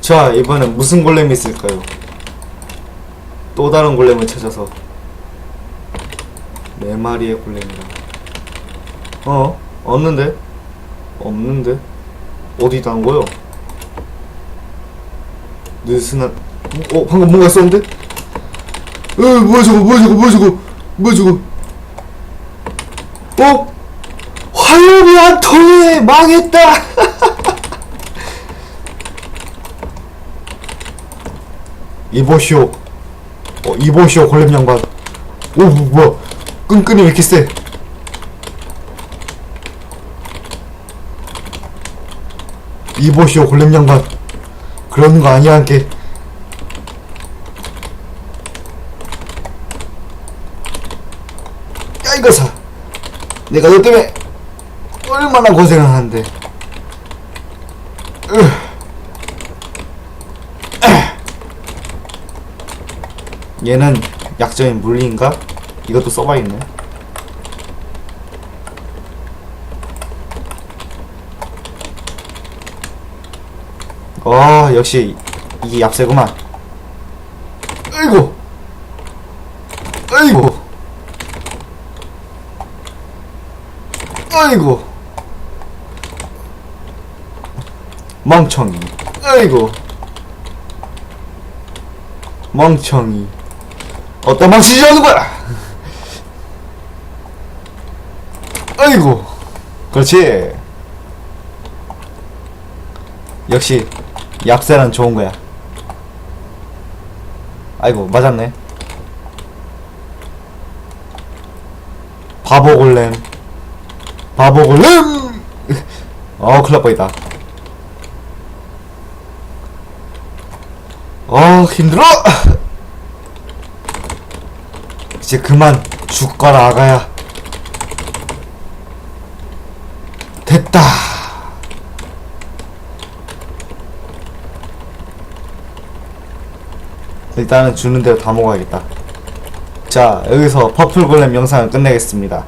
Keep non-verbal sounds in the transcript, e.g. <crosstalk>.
자 이번엔 무슨 골렘이 있을까요? 또 다른 골렘을 찾아서 네 마리의 골렘이라 어? 없는데? 없는데? 어디다 한 거요? 느슨한 어? 방금 뭔가 있었는데? 에 뭐야 저거 뭐야 저거 뭐야 저거 뭐야 저거 어? 화염이 안 통해 망했다 <laughs> 이보시오. 어 이보시오 골렘 양반. 오 뭐야. 끈끈이 왜 이렇게 세? 이보시오 골렘 양반. 그러는 거 아니야 한게 야 이거사. 내가 너 때문에 얼마나 고생을 하는데. 으. 얘는 약점인 물리인가? 이것도 써봐있네. 어 역시 이게 얍세구만. 아이고! 아이고! 아이고! 멍청이. 아이고! 멍청이 어떤 방식이 하는 거야? 아이고. 그렇지. 역시 얍세는 좋은 거야. 아이고 맞았네. 바보 골렘. 바보 골렘! <laughs> 어날 뻔했다. 어 힘들어 <laughs> 이제 그만 죽거라 아가야. 됐다. 일단은 주는 대로 다 먹어야겠다. 자 여기서 퍼플 골렘 영상을 끝내겠습니다